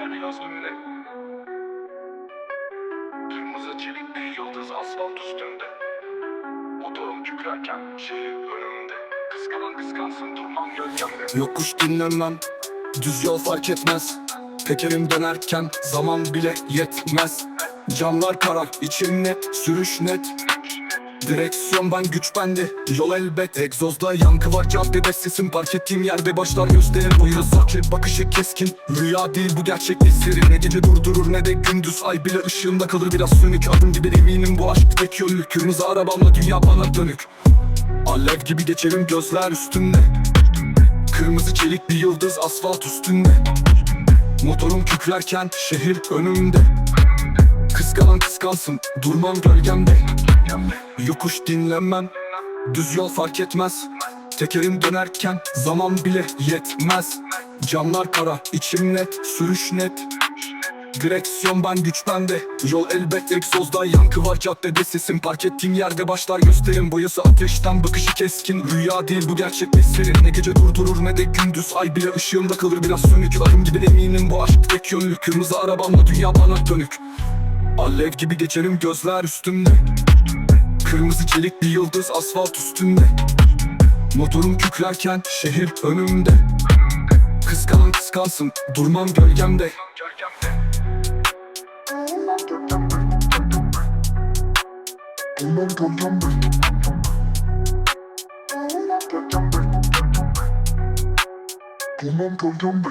Yanıyoruz önüne Kırmızı çelik bir yıldız asfalt üstünde. Motorum kükrerken şehir önümde. Kıskanan kıskansın durmam gölgemde. Yokuş dinlemem Düz yol fark etmez. Tekerim dönerken zaman bile yetmez. Camlar kara içim net Sürüş net Direksiyon ben güç bende Yol elbet. Egzozda yankı var Caddede sesim park ettiğim yerde başlar. Gösterir boyu Saçı bakışı keskin. Rüya değil bu gerçeklik seri. Ne gece durdurur ne de gündüz. Ay bile ışığımda kalır biraz sönük. Adım gibi eminim bu aşk tek yönlü Kırmızı arabamla dünya bana dönük. Alev gibi geçerim gözler üstünde. Kırmızı çelik bir yıldız asfalt üstünde. Motorum kükrerken şehir önümde. Kıskanan kıskansın durmam gölgemde Yokuş dinlemem Düz yol fark etmez. Tekerim dönerken zaman bile yetmez. Camlar kara içim net sürüş net. Direksiyon ben güç bende. Yol elbet egzozda yankı var caddede. Sesim Park ettiğim yerde başlar gösterim Boyası ateşten. Bakışı keskin Rüya değil bu gerçek serin. Ne gece durdurur ne de gündüz. Ay bile ışığımda kalır biraz sönük. Arım gibi eminim bu aşk tek yönlü. Kırmızı arabamla dünya bana dönük. Alev gibi geçerim gözler üstümde Kırmızı çelik bir yıldız asfalt üstünde. Motorum kükrerken şehir önümde. Kıskanan kıskansın durmam gölgemde Durmam gölgemde. Durmam gölgemde